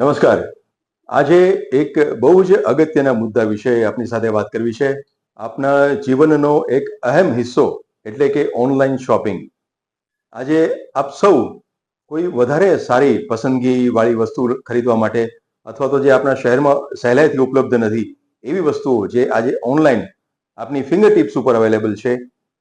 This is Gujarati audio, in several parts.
નમસ્કાર. આજે એક બહુ જ અગત્યના મુદ્દા વિશે આપની સાથે વાત કરવી છે. આપના જીવનનો એક અહેમ હિસ્સો એટલે કે ઓનલાઈન શોપિંગ. આજે આપ સૌ કોઈ વધારે સારી પસંદગીવાળી વસ્તુ ખરીદવા માટે અથવા તો જે આપણા શહેરમાં સહેલાઈથી ઉપલબ્ધ નથી, એવી વસ્તુઓ જે આજે ઓનલાઈન આપની ફિંગર ટિપ્સ ઉપર અવેલેબલ છે,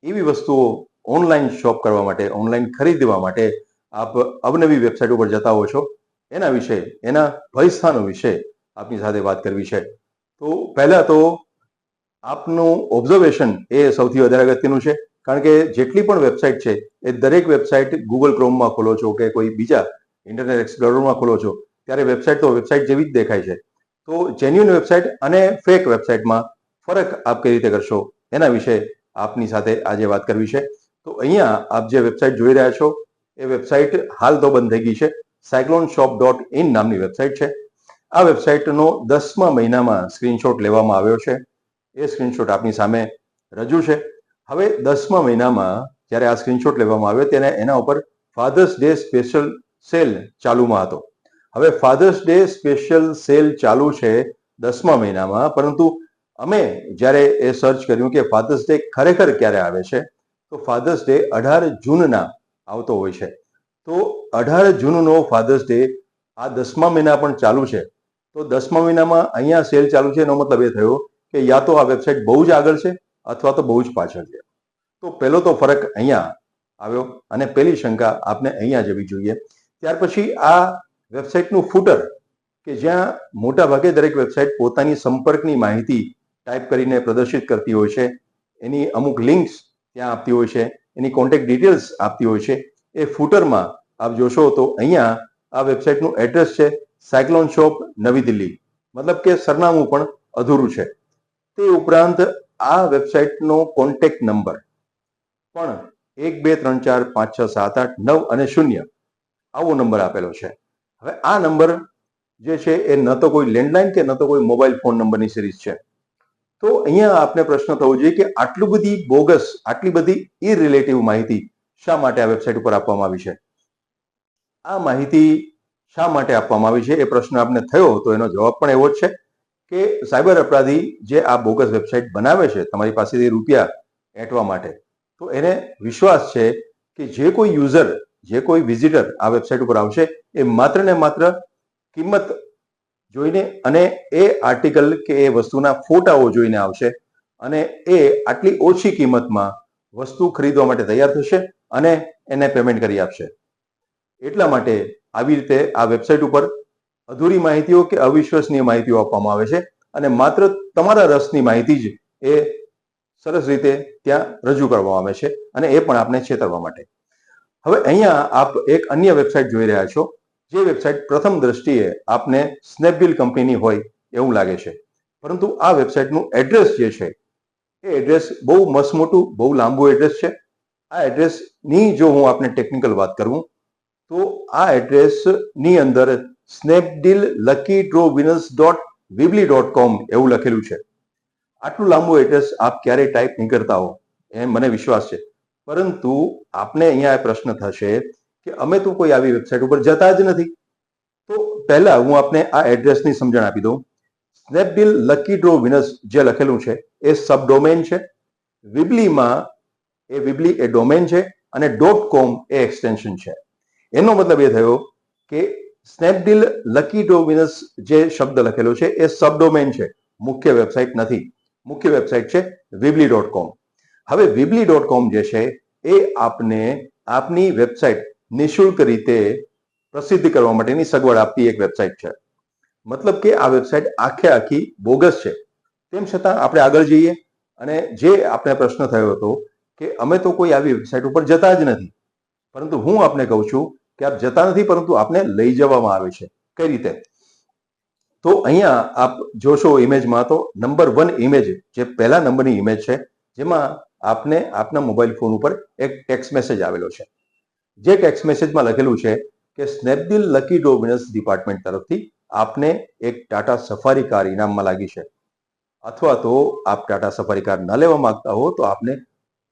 એવી વસ્તુઓ ઓનલાઈન શોપ કરવા માટે, ઓનલાઈન ખરીદવા માટે આપ અવનવી વેબસાઇટ ઉપર જતા હો છો. એના વિશે, એના ભયસ્થાનો વિશે આપની સાથે વાત કરવી છે. તો પહેલા તો આપનું ઓબ્ઝર્વેશન એ સૌથી વધારે અગત્યનું છે. કારણ કે જેટલી પણ વેબસાઇટ છે, એ દરેક વેબસાઇટ ગૂગલ ક્રોમમાં ખોલો છો કે કોઈ બીજા ઇન્ટરનેટ એક્સપ્લોરરમાં ખોલો છો, ત્યારે વેબસાઇટ તો વેબસાઇટ જેવી જ દેખાય છે. તો જેન્યુઅન વેબસાઇટ અને ફેક વેબસાઇટમાં ફરક આપ કઈ રીતે કરશો, એના વિશે આપની સાથે આજે વાત કરવી છે. તો અહીંયા આપ જે વેબસાઇટ જોઈ રહ્યા છો, એ વેબસાઇટ હાલ તો બંધ થઈ ગઈ છે. સાયક્લોન શોપ ડોટ ઇન નામની વેબસાઇટ છે. આ વેબસાઇટનો દસમા મહિનામાં સ્ક્રીનશોટ લેવામાં આવ્યો છે. એ સ્ક્રીનશોટ આપની સામે રજૂ છે. હવે દસમા મહિનામાં જ્યારે આ સ્ક્રીનશોટ લેવામાં આવ્યો ત્યારે એના ઉપર ફાધર્સ ડે સ્પેશિયલ સેલ ચાલુમાં હતો. હવે ફાધર્સ ડે સ્પેશિયલ સેલ ચાલુ છે દસમા મહિનામાં, પરંતુ અમે જ્યારે એ સર્ચ કર્યું કે ફાધર્સ ડે ખરેખર ક્યારે આવે છે, તો ફાધર્સ ડે અઢાર જૂનના આવતો હોય છે. તો અઢાર જૂનનો ફાધર્સ ડે આ દસમા મહિના પણ ચાલુ છે. તો દસમા મહિનામાં અહીંયા સેલ ચાલુ છે એનો મતલબ એ થયો કે યા તો આ વેબસાઇટ બહુ જ આગળ છે અથવા તો બહુ જ પાછળ છે. તો પહેલો તો ફરક અહીંયા આવ્યો અને પહેલી શંકા આપને અહીંયા જવી જોઈએ. ત્યાર પછી આ વેબસાઇટનું ફૂટર કે જ્યાં મોટા ભાગે દરેક વેબસાઇટ પોતાની સંપર્કની માહિતી ટાઈપ કરીને પ્રદર્શિત કરતી હોય છે. એની અમુક લિંક્સ ત્યાં આપતી હોય છે. એની કોન્ટેક્ટ ડિટેલ્સ આપતી હોય છે. એ ફૂટરમાં આપ જોશો તો અહીંયા આ વેબસાઇટનું એડ્રેસ છે સાયક્લોન શોપ નવી દિલ્હી. મતલબ કે સરનામું પણ અધૂરું છે. તે ઉપરાંત આ વેબસાઇટનો કોન્ટેક્ટ નંબર પણ એક બે ત્રણ ચાર પાંચ છ સાત આઠ નવ અને શૂન્ય આવો નંબર આપેલો છે. હવે આ નંબર જે છે એ ન તો કોઈ લેન્ડલાઇન કે ન તો કોઈ મોબાઈલ ફોન નંબરની સિરીઝ છે. તો અહીંયા આપને પ્રશ્ન થવો જોઈએ કે આટલું બધી બોગસ, આટલી બધી ઇરિલેટિવ માહિતી શા માટે આ વેબસાઇટ ઉપર આપવામાં આવી છે? આ માહિતી શા માટે આપવામાં આવી છે? એ પ્રશ્ન આપને થયો તો એનો જવાબ પણ એવો જ છે કે સાયબર અપરાધી જે આ બોગસ વેબસાઇટ બનાવે છે, તમારી પાસેથી રૂપિયા એંટવા માટે, તો એને વિશ્વાસ છે કે જે કોઈ યુઝર, જે કોઈ વિઝિટર આ વેબસાઇટ ઉપર આવશે, એ માત્ર ને માત્ર કિંમત જોઈને અને એ આર્ટિકલ કે એ વસ્તુના ફોટાઓ જોઈને આવશે અને એ આટલી ઓછી કિંમતમાં વસ્તુ ખરીદવા માટે તૈયાર થશે અને એને પેમેન્ટ કરી આપશે. એટલા માટે આવી રીતે આ વેબસાઇટ ઉપર અધૂરી માહિતીઓ કે અવિશ્વસનીય માહિતીઓ આપવામાં આવે છે અને માત્ર તમારા રસની માહિતી જ એ સરસ રીતે ત્યાં રજૂ કરવામાં આવે છે અને એ પણ આપને છેતરવા માટે. હવે અહીંયા આપ એક અન્ય વેબસાઇટ જોઈ રહ્યા છો, જે વેબસાઇટ પ્રથમ દ્રષ્ટિએ આપને સ્નેપડીલ કંપનીની હોય એવું લાગે છે. પરંતુ આ વેબસાઇટનું એડ્રેસ જે છે, એ એડ્રેસ બહુ મસમોટું, બહુ લાંબુ એડ્રેસ છે. આ એડ્રેસની જો હું આપને ટેકનિકલ વાત કરું તો આ એડ્રેસની અંદર Snapdeal lucky draw winners dot Weebly dot com એવું લખેલું છે. આટલું લાંબુ એડ્રેસ આપ ક્યારેય ટાઈપ નહીં કરતા હો, એ મને વિશ્વાસ છે. પરંતુ આપને અહીંયા એ પ્રશ્ન થશે કે અમે તો કોઈ આવી વેબસાઇટ ઉપર જતા જ નથી. તો પહેલા હું આપને આ એડ્રેસની સમજણ આપી દઉં. સ્નેપડીલ લકી ડ્રો વિનર્સ જે લખેલું છે, એ સબ ડોમેન છે વિબલીમાં એ વિબલી એ ડોમેન છે અને ડોટ કોમ એ એક્સટેન્શન છે. એનો મતલબ એ થયો કે સ્નેપડીલ લકી ડોમિનસ જે શબ્દ લખેલો છે, એ સબ ડોમેન છે. મુખ્ય વેબસાઇટ નથી. મુખ્ય વેબસાઇટ છે વિબલી ડોટ કોમ હવે વિબલી ડોટ કોમ જે છે, એ આપને આપની વેબસાઇટ નિઃશુલ્ક રીતે પ્રસિદ્ધ કરવા માટેની સગવડ આપતી એક વેબસાઇટ છે. મતલબ કે આ વેબસાઇટ આખે આખી બોગસ છે. તેમ છતાં આપણે આગળ જઈએ અને જે આપણે પ્રશ્ન થયો હતો કે અમે તો કોઈ આવી વેબસાઇટ ઉપર જતા જ નથી. પરંતુ હું આપને કહું છું કે આપ જતા નથી, પરંતુ આપને લઈ જવામાં આવે છે. કઈ રીતે? તો અહીંયા આપ જોશો ઇમેજમાં તો નંબર વન ઇમેજ જે પહેલા નંબરની ઇમેજ છે, જેમાં આપને આપના મોબાઈલ ફોન ઉપર એક ટેક્સ મેસેજ આવેલો છે. જે ટેક્સ મેસેજમાં લખેલું છે કે, Snapdeal lucky draw winners department તરફથી આપને એક ટાટા સફારી કાર ઇનામમાં લાગી છે. અથવા તો આપ ટાટા સફારી કાર ન લેવા માંગતા હો, તો આપને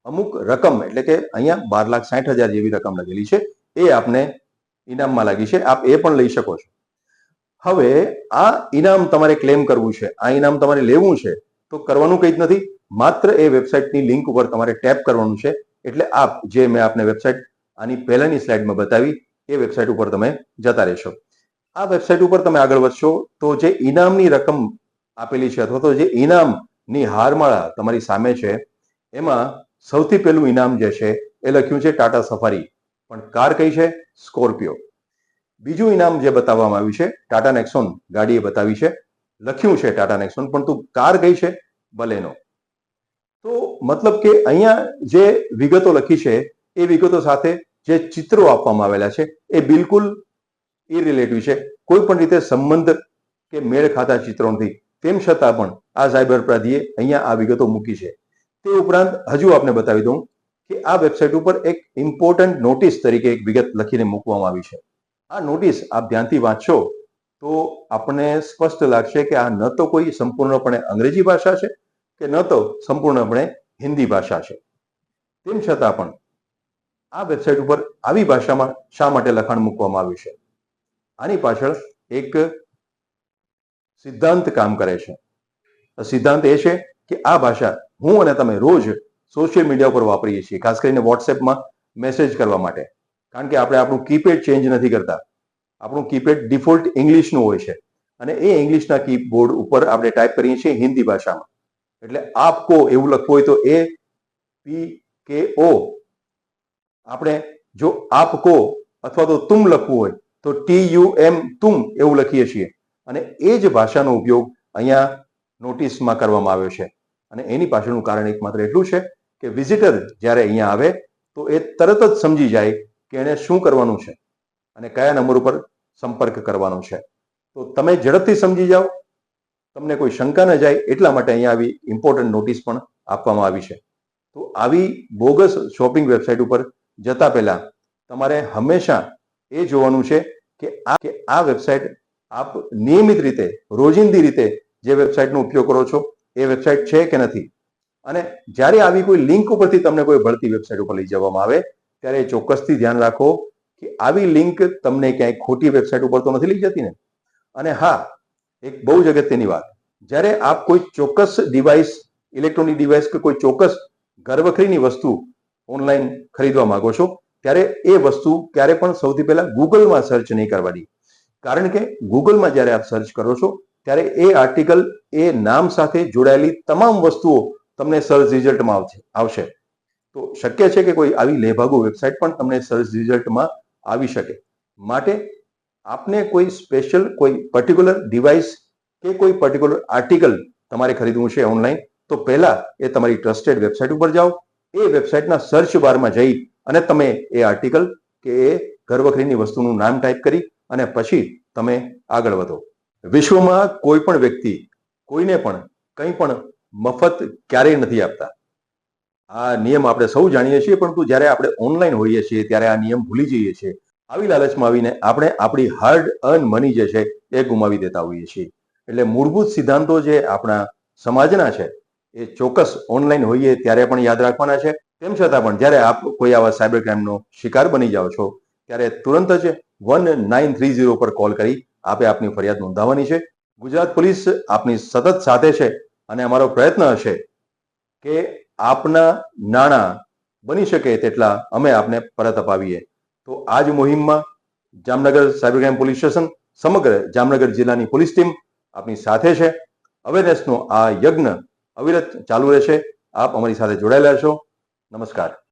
અમુક રકમ, એટલે કે અહીંયા બાર લાખ સાઠ હજાર જેવી રકમ લખેલી છે એ આપને ઇનામમાં લાગી છે. આપ એ પણ લઈ શકો છો. હવે આ ઇનામ તમારે ક્લેમ કરવું છે. આ ઇનામ તમારે લેવું છે તો કરવાનું કંઈ જ નથી. માત્ર એ વેબસાઇટની લિંક ઉપર તમારે ટેપ કરવાનું છે. એટલે આપ જે મેં આપને વેબસાઇટ આની પહેલાની સ્લાઇડમાં બતાવી, એ વેબસાઇટ ઉપર તમે જતા રહેશો. આ વેબસાઇટ ઉપર તમે આગળ વધશો તો જે ઇનામની રકમ આપેલી છે અથવા તો જે ઇનામની હારમાળા તમારી સામે છે, એમાં સૌથી પહેલું ઇનામ જે છે એ લખ્યું છે ટાટા સફારી. પણ કાર કઈ છે? સ્કોર્પિયો. બીજું ઇનામ જે બતાવવામાં આવ્યું છે, ટાટા નેક્સોન ગાડીએ બતાવી છે. લખ્યું છે ટાટા નેક્સોન, પણ તું કાર કઈ છે? બલેનો તો મતલબ કે અહીંયા જે વિગતો લખી છે, એ વિગતો સાથે જે ચિત્રો આપવામાં આવેલા છે, એ બિલકુલ ઇરિલેટિવ છે. કોઈ પણ રીતે સંબંધ કે મેળ ખાતા ચિત્રો નથી તેમ છતાં પણ આ સાયબર અપરાધીએ અહીંયા આ વિગતો મૂકી છે. તે ઉપરાંત હજુ આપને બતાવી દઉં કે આ વેબસાઇટ ઉપર એક ઇમ્પોર્ટન્ટ નોટિસ તરીકે એક વિગત લખીને મૂકવામાં આવી છે. આ નોટિસ આપ ધ્યાનથી વાંચશો તો આપણને સ્પષ્ટ લાગશે કે આ ન તો કોઈ સંપૂર્ણપણે અંગ્રેજી ભાષા છે કે ન તો સંપૂર્ણપણે હિન્દી ભાષા છે. તેમ છતાં પણ આ વેબસાઇટ ઉપર આવી ભાષામાં શા માટે લખાણ મૂકવામાં આવ્યું છે? આની પાછળ એક સિદ્ધાંત કામ કરે છે. સિદ્ધાંત એ છે કે આ ભાષા હું અને તમે રોજ સોશિયલ મીડિયા ઉપર વાપરીએ છીએ, ખાસ કરીને વોટ્સએપમાં મેસેજ કરવા માટે. કારણ કે આપણે આપણું કીપેડ ચેન્જ નથી કરતા. આપણું કીપેડ ડિફોલ્ટ ઇંગ્લિશનું હોય છે. અને એ ઇંગ્લિશના કીબોર્ડ ઉપર આપણે ટાઈપ કરીએ છીએ હિન્દી ભાષામાં. એટલે આપ કો એવું લખવું હોય તો એ પી કે ઓ. આપણે જો આપ કો અથવા તો તુમ લખવું હોય તો ટી યુ એમ તુમ એવું લખીએ છીએ. અને એ જ ભાષાનો ઉપયોગ અહીંયા નોટિસમાં કરવામાં આવ્યો છે. અને એની પાછળનું કારણ એકમાત્ર એટલું છે કે વિઝિટર જ્યારે અહીંયા આવે, તો એ તરત જ સમજી જાય કે એણે શું કરવાનું છે અને કયા નંબર ઉપર સંપર્ક કરવાનો છે. તો તમે ઝડપથી સમજી જાઓ. તમને કોઈ શંકા ન જાય, એટલા માટે અહીંયા આવી ઇમ્પોર્ટન્ટ નોટિસ પણ આપવામાં આવી છે. તો આવી બોગસ શોપિંગ વેબસાઇટ ઉપર જતા પહેલા તમારે હંમેશા એ જોવાનું છે કે આ કે આ વેબસાઇટ આપ નિયમિત રીતે, રોજિંદી રીતે જે વેબસાઇટનો ઉપયોગ કરો છો એ વેબસાઇટ છે કે નથી? અને જ્યારે આવી કોઈ લિંક ઉપરથી તમને કોઈ ભળતી વેબસાઇટ ઉપર લઈ જવામાં આવે, ત્યારે ચોક્કસથી ધ્યાન રાખો કે આવી લિંક તમને ક્યાંય ખોટી વેબસાઇટ ઉપર તો નથી લઈ જતી ને? અને હા, એક બહુ જ અગત્યની વાત. જ્યારે આપ કોઈ ચોક્કસ ડિવાઇસ ઇલેક્ટ્રોનિક ડિવાઇસ કે કોઈ ચોક્કસ ઘરવખરીની વસ્તુ ઓનલાઈન ખરીદવા માંગો છો, ત્યારે એ વસ્તુ ક્યારે પણ સૌથી પહેલા ગૂગલમાં સર્ચ નહીં કરવાની. કારણ કે ગૂગલમાં જ્યારે આપ સર્ચ કરો છો ત્યારે એ આર્ટિકલ એ નામ સાથે જોડાયેલી તમામ વસ્તુઓ તમને સર્ચ રિઝલ્ટમાં આવશે આવશે. તો શક્ય છે કે કોઈ આવી લેભાગુ વેબસાઇટ પણ તમને સર્ચ રિઝલ્ટમાં આવી શકે. માટે આપને કોઈ સ્પેશિયલ કોઈ પર્ટિક્યુલર ડિવાઇસ કે કોઈ પર્ટિક્યુલર આર્ટિકલ તમારે ખરીદવું છે ઓનલાઈન તો પહેલા એ તમારી ટ્રસ્ટેડ વેબસાઇટ ઉપર જાઓ. એ વેબસાઇટના સર્ચ બારમાં જઈ અને તમે એ આર્ટિકલ કે એ ઘરવખરીની વસ્તુનું નામ ટાઈપ કરી અને પછી તમે આગળ વધો. વિશ્વમાં કોઈ પણ વ્યક્તિ કોઈને પણ કંઈ પણ મફત ક્યારેય નથી આપતા. આ નિયમ આપણે સૌ જાણીએ છીએ, પરંતુ જ્યારે આપણે ઓનલાઈન હોઈએ છીએ, ત્યારે આ નિયમ ભૂલી જઈએ છીએ. આવી લાલચમાં આવીને આપણે આપણી હાર્ડ અર્ન મની જે છે, એ ગુમાવી દેતા હોઈએ છીએ. એટલે મૂળભૂત સિદ્ધાંતો જે આપણા સમાજના છે, એ ચોક્કસ ઓનલાઈન હોઈએ ત્યારે પણ યાદ રાખવાના છે. તેમ છતાં પણ જ્યારે આપ કોઈ આવા સાયબર ક્રાઇમનો શિકાર બની જાઓ છો, ત્યારે તુરંત જ વન નાઇન થ્રી ઝીરો પર કોલ કરી આપે આપની ફરિયાદ નોંધાવવાની છે. ગુજરાત પોલીસ આપની સતત સાથે છે અને અમારો પ્રયત્ન હશે કે આપના નાણાં બની શકે તેટલા અમે આપને પરત અપાવીએ. તો આ જ મુહિમમાં Jamnagar cyber crime police station સમગ્ર જામનગર જિલ્લાની પોલીસ ટીમ આપની સાથે છે. અવેરનેસનો આ યજ્ઞ અવિરત ચાલુ રહેશે. આપ અમારી સાથે જોડાયેલા છો નમસ્કાર.